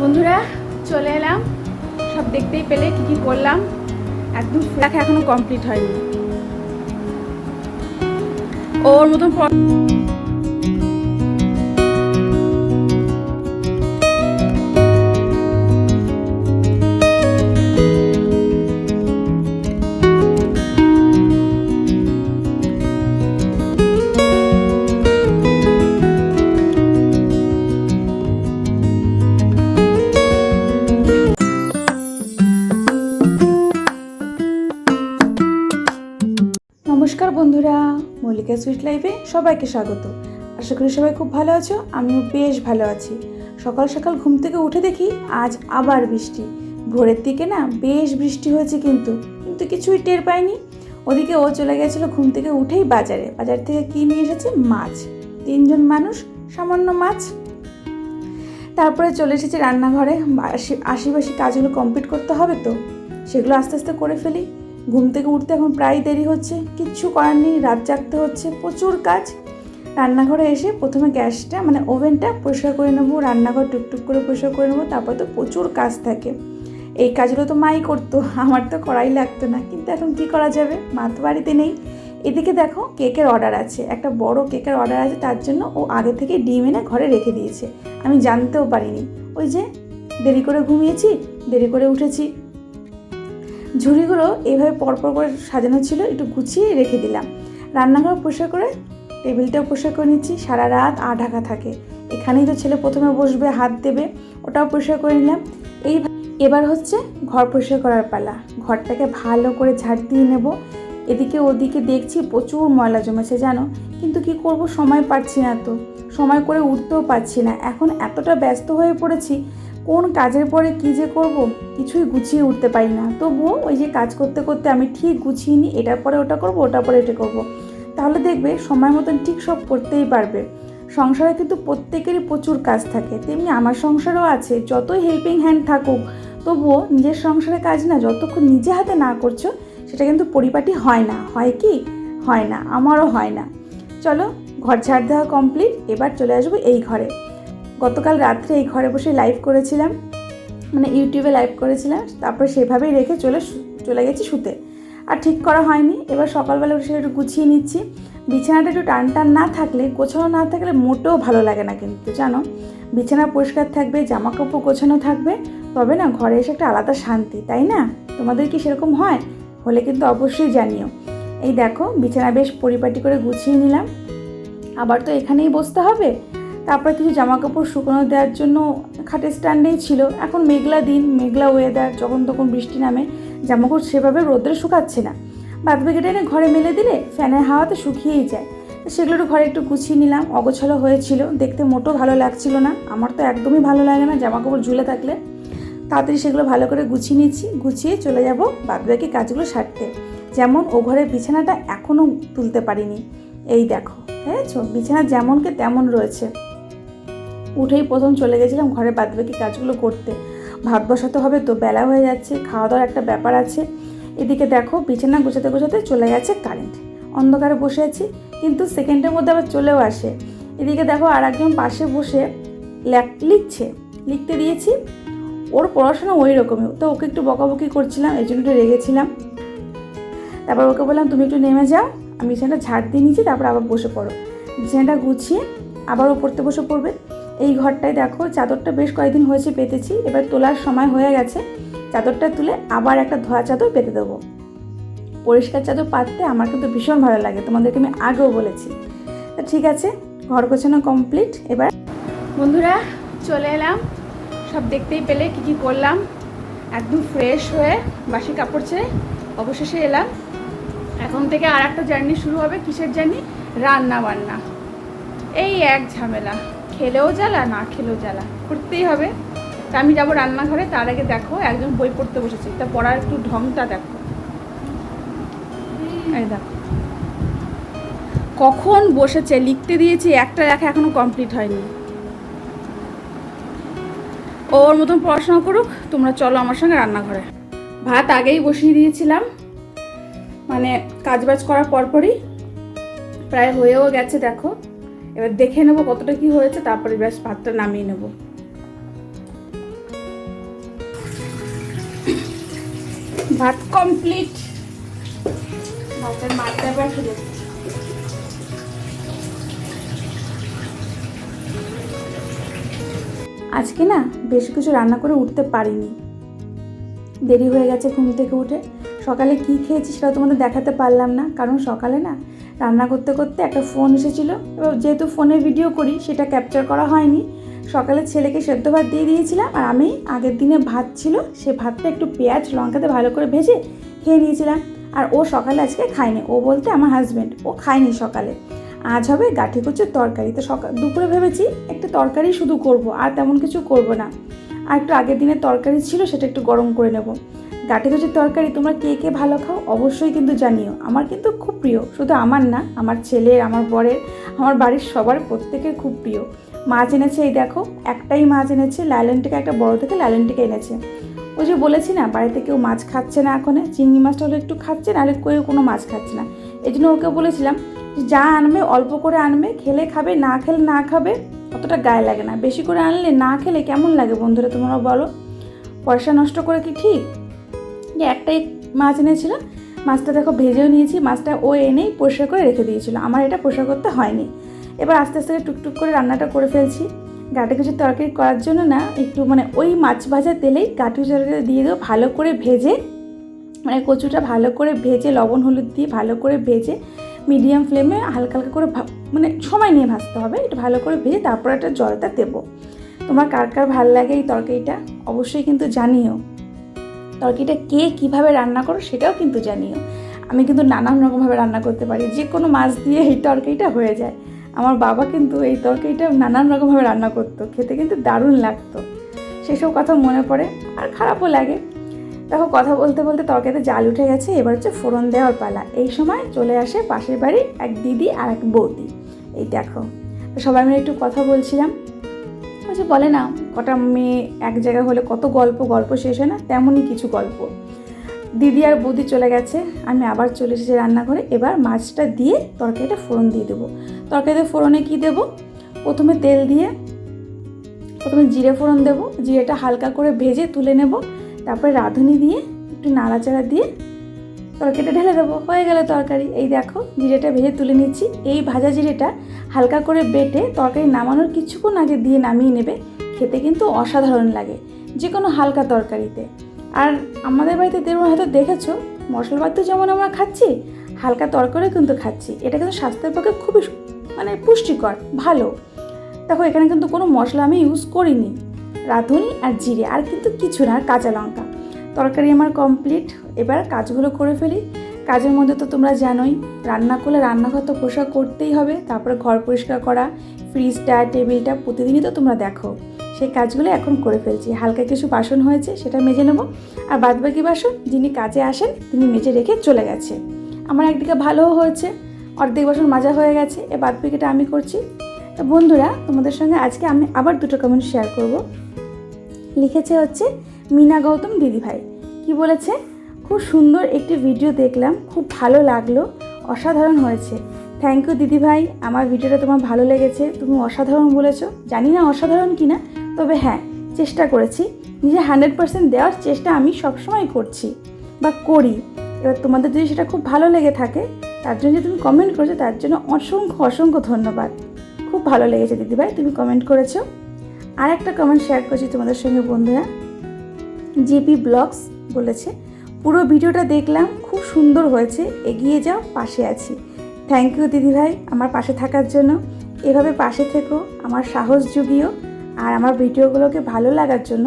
বন্ধুরা, চলে এলাম। সব দেখতেই পেলে কি কি করলাম। একদম দেখা এখনও কমপ্লিট হয়নি। ওর মতন সুইট লাইফে সবাইকে স্বাগত। আশা করি সবাই খুব ভালো আছো, আমিও বেশ ভালো আছি। সকাল সকাল ঘুম থেকে উঠে দেখি আজ আবার বৃষ্টি। ভোরের দিকে না বেশ বৃষ্টি হয়েছে কিন্তু কিন্তু কিছুই টের পাইনি। ওদিকে ও চলে গেছিল ঘুম থেকে উঠেই বাজারে। বাজার থেকে কী নিয়ে এসেছে? মাছ। তিনজন মানুষ, সামান্য মাছ। তারপরে চলে এসেছে রান্নাঘরে। আশি আশিবাসি কাজগুলো কমপ্লিট করতে হবে তো? সেগুলো আস্তে আস্তে করে ফেলি। ঘুম থেকে উঠতে এখন প্রায় দেরি হচ্ছে, কিচ্ছু করার নেই, রাত জাগতে হচ্ছে, প্রচুর কাজ। রান্নাঘরে এসে প্রথমে গ্যাসটা মানে ওভেনটা পরিষ্কার করে নেব, রান্নাঘর টুকটুক করে পরিষ্কার করে নেব, তারপর তো প্রচুর কাজ থাকে। এই কাজগুলো তো মাই করতো, আমার তো করাই লাগতো না, কিন্তু এখন কি করা যাবে? মা তো বাড়িতে নেই। এদিকে দেখো কেকের অর্ডার আছে, একটা বড় কেকের অর্ডার আছে, তার জন্য ও আগে থেকে ডিম এনে ঘরে রেখে দিয়েছে। আমি জানতেও পারিনি। ওই যে, দেরি করে ঘুমিয়েছি, দেরি করে উঠেছি ঝুড়িগুলো এইভাবে পরপর করে সাজানো ছিল, একটু গুছিয়ে রেখে দিলাম। রান্নাঘর পরিষ্কার করে টেবিলটাও পরিষ্কার করে নিচ্ছি, সারা রাত আ ঢাকা থাকে। এখানেই তো ছেলে প্রথমে বসবে, হাত দেবে, ওটাও পরিষ্কার করে নিলাম। এই এবার হচ্ছে ঘর পরিষ্কার করার পালা। ঘরটাকে ভালো করে ঝাড় দিয়ে নেব। এদিকে ওদিকে দেখছি প্রচুর ময়লা জমেছে, জানো? কিন্তু কি করব, সময় পাচ্ছি না তো। সময় করে উঠতেও পারছি না। এখন এতটা ব্যস্ত হয়ে পড়েছি কোন কাজের পরে কী যে করব, কিছুই গুছিয়ে উঠতে পারি না। তবুও ওই যে কাজ করতে করতে আমি ঠিক গুছিয়ে নিই, এটার পরে ওটা করব, ওটার পরে এটা করব। তাহলে দেখবে সময় মতন ঠিক সব করতেই পারবে। সংসারে কিন্তু প্রত্যেকেরই প্রচুর কাজ থাকে। তেমনি আমার সংসারও আছে, যতই হেল্পিং হ্যান্ড থাকুক, তবুও নিজের সংসারে কাজ না, যতক্ষণ নিজে হাতে না করছ, সেটা কিন্তু পরিপাটি হয় না। হয় কি? হয় না, আমারও হয় না। চলো, ঘর ঝাড় দেওয়া কমপ্লিট এবার চলে আসব এই ঘরে। গতকাল রাত্রে এই ঘরে বসে লাইভ করেছিলাম। মানে ইউটিউবে লাইভ করেছিলাম। তারপরে সেভাবেই রেখে চলে চলে গেছি শুতে। আর ঠিক করা হয়নি। এবার সকালবেলা উঠে একটু গুছিয়ে নিচ্ছি। বিছানাটা একটু টান টান না থাকলে, গোছানো না থাকলে মোটেও ভালো লাগে না কিন্তু, জানো? বিছানা পরিষ্কার থাকবে জামা কাপড় গোছানো থাকবে। তবে না, ঘরে এসে একটা আলাদা শান্তি, তাই না? তোমাদের কি সেরকম হয়? হলে কিন্তু অবশ্যই জানিও। এই দেখো, বিছানা বেশ পরিপাটি করে গুছিয়ে নিলাম। আবার তো এখানেই বসতে হবে। তারপরে কিছু জামা কাপড় শুকনো দেওয়ার জন্য খাটের স্ট্যান্ডেই ছিল। এখন মেঘলা দিন, মেঘলা ওয়েদার যখন তখন বৃষ্টি নামে জামা কাপড় সেভাবে রোদ্রে শুকাচ্ছে না। বাদ বাকিটা এনে ঘরে মেলে দিলে ফ্যানের হাওয়াতে শুকিয়েই যায়। সেগুলো ঘরে একটু গুছিয়ে নিলাম, অগোছালো হয়েছিল। দেখতে মোটো ভালো লাগছিল না। আমার তো একদমই ভালো লাগে না জামা কাপড় ঝুলে থাকলে। তাড়াতাড়ি সেগুলো ভালো করে গুছিয়ে নিচ্ছি। গুছিয়ে চলে যাব বাদ বাকি কাজগুলো সারতে। যেমন ও ঘরের বিছানাটা এখনও তুলতে পারিনি। এই দেখো, বুঝেছ? বিছানা যেমনকে তেমন রয়েছে। উঠেই প্রথম চলে গেছিলাম ঘরে বাদবাকি কাজগুলো করতে। ভাত বসাতে হবে তো বেলা হয়ে যাচ্ছে খাওয়া দাওয়ার একটা ব্যাপার আছে। এদিকে দেখো, বিছানা গোছাতে গোছাতে চলে গেছে কারেন্ট অন্ধকারে বসে আছি, কিন্তু সেকেন্ডের মধ্যে আবার চলেও আসে। এদিকে দেখো আর একজন পাশে বসে লেখ- লিখছে, লিখতে দিয়েছি, ওর পড়াশোনা ওই রকমই। তো ওকে একটু বকাবকি করছিলাম, এই জন্য রেগেছিলাম। তারপর ওকে বললাম, তুমি একটু নেমে যাও, আমি বিছানাটা ঝাড় দিয়ে নিয়েছি, তারপর আবার বসে পড়ো। বিছানাটা গুছিয়ে আবারও পড়তে বসে পড়বে। এই ঘরটায় দেখো চাদরটা বেশ কয়েকদিন হয়েছে পেতেছি, এবার তোলার সময় হয়ে গেছে। চাদরটা তুলে আবার একটা ধোয়া চাদর পেতে দেবো। পরিষ্কার চাদর পাততে আমার কিন্তু ভীষণ ভালো লাগে, তোমাদেরকে আমি আগেও বলেছি। তা ঠিক আছে, ঘর গোছানো কমপ্লিট, এবার বন্ধুরা, চলে এলাম। সব দেখতেই পেলে কি কি করলাম। একদম ফ্রেশ হয়ে বাসি কাপড় ছেড়ে অবশেষে এলাম। এখন থেকে আর একটা জার্নি শুরু হবে, কিসের জার্নি রান্না বান্না এই এক ঝামেলা। খেলেও জ্বালা, না খেলেও জ্বালা। করতেই হবে। তা আমি যাব রান্নাঘরে, তার আগে দেখো, একজন বই পড়তে বসেছে। তা পড়ার একটু ঢংটা দেখো। দেখো। কখন বসেছে? লিখতে দিয়েছি, একটা লেখা এখনও কমপ্লিট হয়নি। ওর মতন পড়াশোনা করুক, তোমরা চলো আমার সঙ্গে রান্নাঘরে। ভাত আগেই বসিয়ে দিয়েছিলাম। মানে কাজবাজ করার পরপরই। প্রায় হয়েও গেছে, দেখো। এবার দেখে নেব কতটা কি হয়েছে তারপরে ব্যাস ভাতটা নামিয়ে নেব। ভাত কমপ্লিট ভাতের আজকে না বেশ কিছু রান্না করে উঠতে পারিনি। দেরি হয়ে গেছে ঘুম থেকে উঠে। সকালে কি খেয়েছি সেটা তোমাদের দেখাতে পারলাম না কারণ সকালে না রান্না করতে করতে একটা ফোন এসেছিল। এবার যেহেতু ফোনে ভিডিও করি, সেটা ক্যাপচার করা হয়নি। সকালে ছেলেকে সেদ্ধ ভাত দিয়ে দিয়েছিলাম, আর আমি আগের দিনে ভাত ছিল, সে ভাতটা একটু পেঁয়াজ লঙ্কাতে ভালো করে ভেজে খেয়ে নিয়েছিলাম। আর ও সকালে আজকে খায়নি। ও বলতে আমার হাজব্যান্ড ও খায়নি সকালে। আজ হবে গাঠি কচুর তরকারি। তো সকাল দুপুরে ভেবেছি একটা তরকারি শুধু করব, আর তেমন কিছু করব না। আর একটু আগের দিনের তরকারি ছিল, সেটা একটু গরম করে নেব। গাঠি কচুর তরকারি তোমরা কে কে ভালো খাও অবশ্যই কিন্তু জানিও। আমার কিন্তু খুব প্রিয়। শুধু আমার না, আমার ছেলের, আমার বরের, আমার বাড়ির সবার প্রত্যেকের খুব প্রিয়। মাছ এনেছে এই দেখো, একটাই মাছ এনেছে লাইলেনটিকে একটা বড় থেকে লাইলেনটিকে এনেছে। ওই যে বলেছি না, বাড়িতে কেউ মাছ খাচ্ছে না এখন, চিংড়ি মাছটা হলে একটু খাচ্ছে না নাহলে কেউ কোনো মাছ খাচ্ছে না। এই জন্য ওকে বলেছিলাম যা আনবে, অল্প করে আনবে, খেলে খাবে, না খেলে না খাবে, অতটা গায়ে লাগে না। বেশি করে আনলে না খেলে কেমন লাগে বন্ধুরা তোমরা বলো? পয়সা নষ্ট করে কি ঠিক? যে একটাই মাছ এনেছিল, মাছটা দেখো ভেজেও নিয়েছি, মাছটা ও এনেই পরিষ্কার করে রেখে দিয়েছিল। আমার এটা পরিষ্কার করতে হয়নি। এবার আস্তে আস্তে টুকটুক করে রান্নাটা করে ফেলছি। গাটি কিছু তরকারি করার জন্য না, একটু মানে ওই মাছ ভাজা তেলেই গাটি তরকারি দিয়ে দেবো, ভালো করে ভেজে মানে কচুটা ভালো করে ভেজে, লবণ, হলুদ দিয়ে ভালো করে ভেজে, মিডিয়াম ফ্লেমে হালকা হালকা করে মানে সময় নিয়ে ভাজতে হবে। এটা ভালো করে ভেজে তারপর একটা জলটা দেবো। তোমার কার কার ভালো লাগে এই তরকারিটা, অবশ্যই কিন্তু জানিও। তরকারিটা কে কীভাবে রান্না করো সেটাও কিন্তু জানিও। আমি কিন্তু নানান রকমভাবে রান্না করতে পারি যে কোনো মাছ দিয়ে এই তরকারিটা হয়ে যায়। আমার বাবা কিন্তু এই তরকারিটা নানান রকমভাবে রান্না করতো, খেতে কিন্তু দারুণ লাগতো। সেসব কথা মনে পড়ে আর খারাপও লাগে। দেখো কথা বলতে বলতে তরকারিতে জাল উঠে গেছে, এবার হচ্ছে ফোড়ন দেওয়ার পালা। এই সময় চলে আসে পাশের বাড়ির এক দিদি আর এক বৌদি। এই দেখো সবাই মিলে একটু কথা বলছিলাম। বলে না কটা মেয়ে এক জায়গায় হলে কত গল্প গল্প শেষ হয় না? তেমনই কিছু গল্প। দিদি আর বৌদি চলে গেছে, আমি আবার চলে এসেছি রান্নাঘরে। এবার মাছটা দিয়ে তরকারিটা ফোড়ন দিয়ে দেবো। তরকারিতে ফোড়নে কি দেবো? প্রথমে তেল দিয়ে, প্রথমে জিরে ফোড়ন দেবো। জিরেটা হালকা করে ভেজে তুলে নেব। তারপরে রাঁধুনি দিয়ে একটু নাড়াচাড়া দিয়ে তরকারিটা ঢেলে দেবো। হয়ে গেল তরকারি। এই দেখো, জিরেটা ভেজে তুলে নিচ্ছি। এই ভাজা জিরেটা হালকা করে বেটে তরকারি নামানোর কিছুক্ষণ আগে দিয়ে নামিয়ে নেবে। খেতে কিন্তু অসাধারণ লাগে যে কোনো হালকা তরকারিতে। আর আমাদের বাড়িতে দেবো হয়তো দেখেছ মশলাপাতি যেমন আমরা খাচ্ছি, হালকা তরকারিও কিন্তু খাচ্ছি। এটা কিন্তু স্বাস্থ্যের পক্ষে খুবই মানে পুষ্টিকর, ভালো। দেখো, এখানে কিন্তু কোনো মশলা আমি ইউজ করিনি। রাঁধুনি আর জিরে, আর কিন্তু কিছু না, কাঁচা লঙ্কা। তরকারি আমার কমপ্লিট এবার কাজগুলো করে ফেলি। কাজের মধ্যে তো তোমরা জানোই, রান্না করলে রান্নাঘর তো পোশাক করতেই হবে, তারপরে ঘর পরিষ্কার করা ফ্রিজটা টেবিলটা প্রতিদিনই তো তোমরা দেখো। সেই কাজগুলো এখন করে ফেলছি। হালকা কিছু বাসন হয়েছে, সেটা মেজে নেব। আর বাদবাকি বাসন যিনি কাজে আসেন, তিনি মেজে রেখে চলে গেছে। আমার একদিকে ভালোও হয়েছে, অর্ধেক বাসন মাজা হয়ে গেছে, এ বাদবাকিটা আমি করছি। তো বন্ধুরা, তোমাদের সঙ্গে আজকে আমি আবার দুটো কমেন্ট শেয়ার করব। লিখেছে হচ্ছে, মিনা গৌতম দিদিভাই। কি বলেছে? খুব সুন্দর একটি ভিডিও দেখলাম, খুব ভালো লাগল, অসাধারণ হয়েছে। থ্যাংক ইউ দিদিভাই, আমার ভিডিওটা তোমার ভালো লেগেছে। তুমি অসাধারণ বলেছ। জানি না অসাধারণ কি না তবে হ্যাঁ চেষ্টা করেছি। নিজে হান্ড্রেড পার্সেন্ট দেওয়ার চেষ্টা আমি সবসময় করছি বা করি। এবার তোমাদের যদি সেটা খুব ভালো লেগে থাকে, তার জন্য যে তুমি কমেন্ট করেছ, তার জন্য অসংখ্য অসংখ্য ধন্যবাদ। খুব ভালো লেগেছে দিদিভাই, তুমি কমেন্ট করেছ। আর একটা কমেন্ট শেয়ার করছি তোমাদের সঙ্গে বন্ধুরা। জিপি ব্লগস বলেছে, পুরো ভিডিওটা দেখলাম, খুব সুন্দর হয়েছে, এগিয়ে যাও, পাশে আছি। থ্যাংক ইউ দিদিভাই, আমার পাশে থাকার জন্য। এভাবে পাশে থেকো, আমার সাহস জুগিও। আর আমার ভিডিওগুলোকে ভালো লাগার জন্য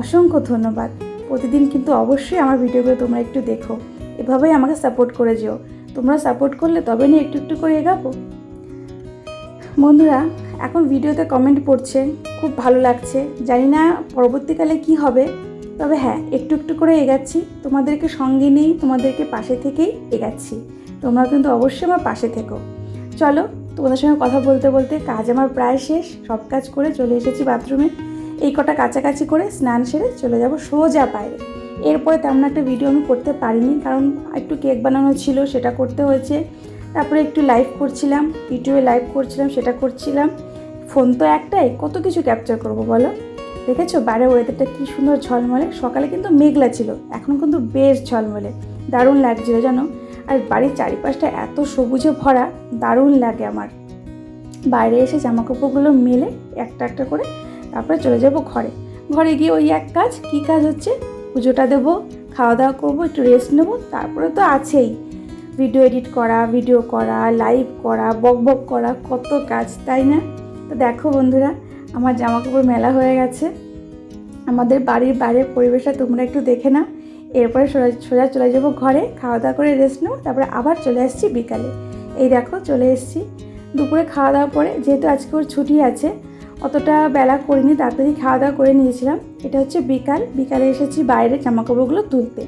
অসংখ্য ধন্যবাদ। প্রতিদিন কিন্তু অবশ্যই আমার ভিডিওগুলো তোমরা একটু দেখো। এভাবেই আমাকে সাপোর্ট করে যেও। তোমরা সাপোর্ট করলে তবে নিয়ে একটু একটু করে এগাবো। বন্ধুরা, এখন ভিডিওতে কমেন্ট পড়ছে, খুব ভালো লাগছে। জানি না পরবর্তীকালে কি হবে, তবে হ্যাঁ একটু একটু করে এগাচ্ছি। তোমাদেরকে সঙ্গে নেই তোমাদেরকে পাশে থেকেই এগাচ্ছি। তোমরা কিন্তু অবশ্যই আমার পাশে থেকো। চলো তোমাদের সঙ্গে কথা বলতে বলতে কাজ আমার প্রায় শেষ। সব কাজ করে চলে এসেছি বাথরুমে। এই কটা কাছাকাছি করে স্নান সেরে চলে যাব সোজা বাইরে। এরপরে তেমন একটা ভিডিও আমি করতে পারিনি, কারণ একটু কেক বানানো ছিল, সেটা করতে হয়েছে। তারপরে একটু লাইভ করছিলাম ইউটিউবে লাইভ করছিলাম, সেটা করছিলাম। ফোন তো একটাই, কত কিছু ক্যাপচার করব বলো? দেখেছ, বাইরের ওয়েদারটা কী সুন্দর ঝলমলে। সকালে কিন্তু মেঘলা ছিল, এখন কিন্তু বেশ ঝলমলে। দারুণ লাগছিল, জানো? আর বাড়ির চারিপাশটা এত সবুজে ভরা, দারুণ লাগে আমার। বাইরে এসে জামা কাপড়গুলো মেলে একটা একটা করে তারপরে চলে যাব ঘরে। ঘরে গিয়ে ওই এক কাজ, কী কাজ হচ্ছে? পুজোটা দেবো, খাওয়া দাওয়া করব, একটু রেস্ট নেব, তারপরে তো আছেই। ভিডিও এডিট করা ভিডিও করা লাইভ করা, বক বক করা, কত কাজ, তাই না? তো দেখো বন্ধুরা, আমার জামা কাপড় মেলা হয়ে গেছে। আমাদের বাড়ির বাইরের পরিবেশটা তোমরা একটু দেখে নাও। এরপরে সোজা চলে যাব ঘরে, খাওয়া দাওয়া করে রেস্ট নেব, তারপরে আবার চলে আসছি বিকালে। এই দেখো চলে এসেছি। দুপুরে খাওয়া দাওয়া পরে, যেহেতু আজকে ওর ছুটি আছে, অতটা বেলা করিনি, তাড়াতাড়ি খাওয়া দাওয়া করে নিয়েছিলাম। এটা হচ্ছে বিকাল, বিকালে এসেছি বাইরে জামাকাপড়গুলো তুলতে।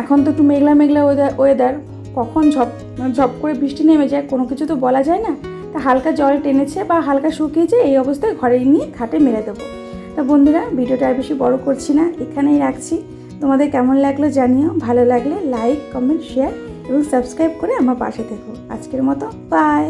এখন তো একটু মেঘলা মেঘলা ওয়েদার ওয়েদার কখন ঝপ ঝপ করে বৃষ্টি নেমে যায়, কোনো কিছু তো বলা যায় না। তা হালকা জল টেনেছে বা হালকা শুকিয়েছে, এই অবস্থায় ঘরে নিয়ে খাটে মেলে দেবো। তা বন্ধুরা, ভিডিওটা আর বেশি বড় করছি না, এখানেই রাখছি। তোমাদের কেমন লাগল জানিও। ভালো লাগলে লাইক কমেন্ট শেয়ার এবং সাবস্ক্রাইব করে আমার পাশে থেকো। আজকের মতো বাই